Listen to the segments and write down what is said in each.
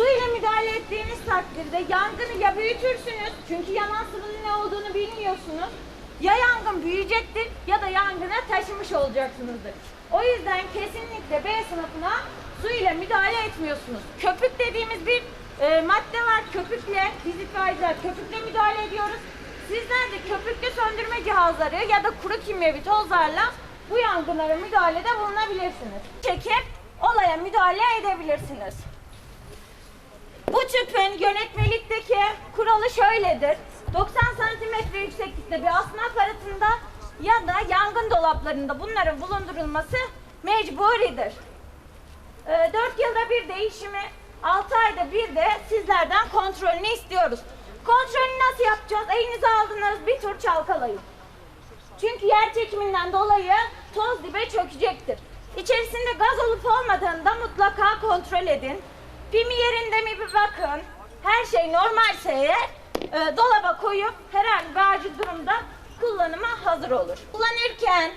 Su ile müdahale ettiğiniz takdirde yangını ya büyütürsünüz çünkü yanan sıvının ne olduğunu bilmiyorsunuz. Ya yangın büyüyecektir ya da yangına taşımış olacaksınızdır. O yüzden kesinlikle B sınıfına su ile müdahale etmiyorsunuz. Köpük dediğimiz bir e, madde var. Köpükle, biz itfaiyeciler köpükle müdahale ediyoruz. Sizler de köpüklü söndürme cihazları ya da kuru kimyevi tozlarla bu yangınlara müdahalede bulunabilirsiniz. Çekip olaya müdahale edebilirsiniz. Bu tüpün yönetmelikteki kuralı şöyledir. 90 santimetre yükseklikte bir asma aparatında ya da yangın dolaplarında bunların bulundurulması mecburidir. 4 yılda bir değişimi, 6 ayda bir de sizlerden kontrolünü istiyoruz. Kontrolü nasıl yapacağız? Elinize aldınız bir tur çalkalayın. Çünkü yer çekiminden dolayı toz dibe çökecektir. İçerisinde gaz olup olmadığını da mutlaka kontrol edin. Pimi yerinde mi bir bakın. Her şey normalse eğer e, dolaba koyup herhangi bir acil durumda kullanıma hazır olur. Kullanırken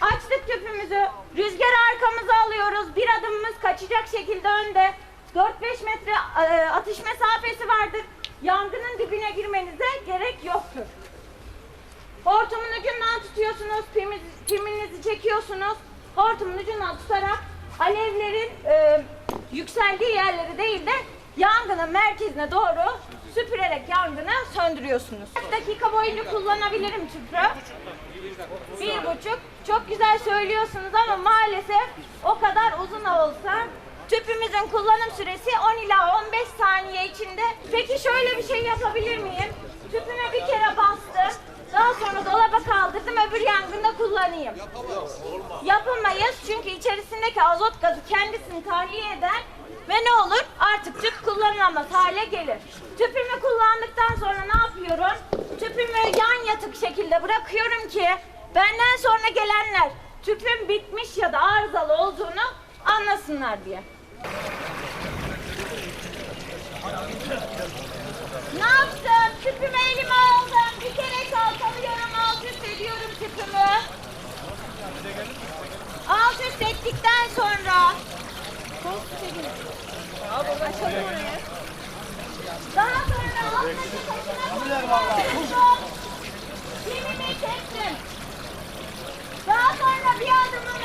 açtık tüpümüzü, rüzgarı arkamıza alıyoruz. Bir adımımız kaçacak şekilde önde. 4-5 metre e, atış mesafesi vardır. Yangının dibine girmenize gerek yoktur. Hortumun ucundan tutuyorsunuz, piminizi çekiyorsunuz. Hortumun ucundan tutarak alevlerin e, yükseldiği yerleri değil de yangının merkezine doğru süpürerek yangını söndürüyorsunuz. 40 dakika boyunca kullanabilirim tüpü. Bir buçuk. Çok güzel söylüyorsunuz ama maalesef o kadar uzun olsa tüpümüzün kullanım süresi 10 ila 15 saniye içinde. Peki şöyle bir şey yapabilir miyim? Tüpüme bir kere bastım. Daha sonra dolaba kaldırdım öbür yangında kullanayım. Yapamayız çünkü içerisindeki azot gazı kendisini tahliye eder ve ne olur? Artık tüp kullanılamaz hale gelir. Tüpümü kullandıktan sonra ne yapıyorum? Tüpümü yan yatık şekilde bırakıyorum ki benden sonra gelenler tüpün bitmiş ya da arızalı olduğunu anlasınlar diye. Ne yaptım? Tüpümü elime Açalım orayı. Daha sonra alttaki taşına koyuyorum. Pimimi çektim. Daha sonra bir adımın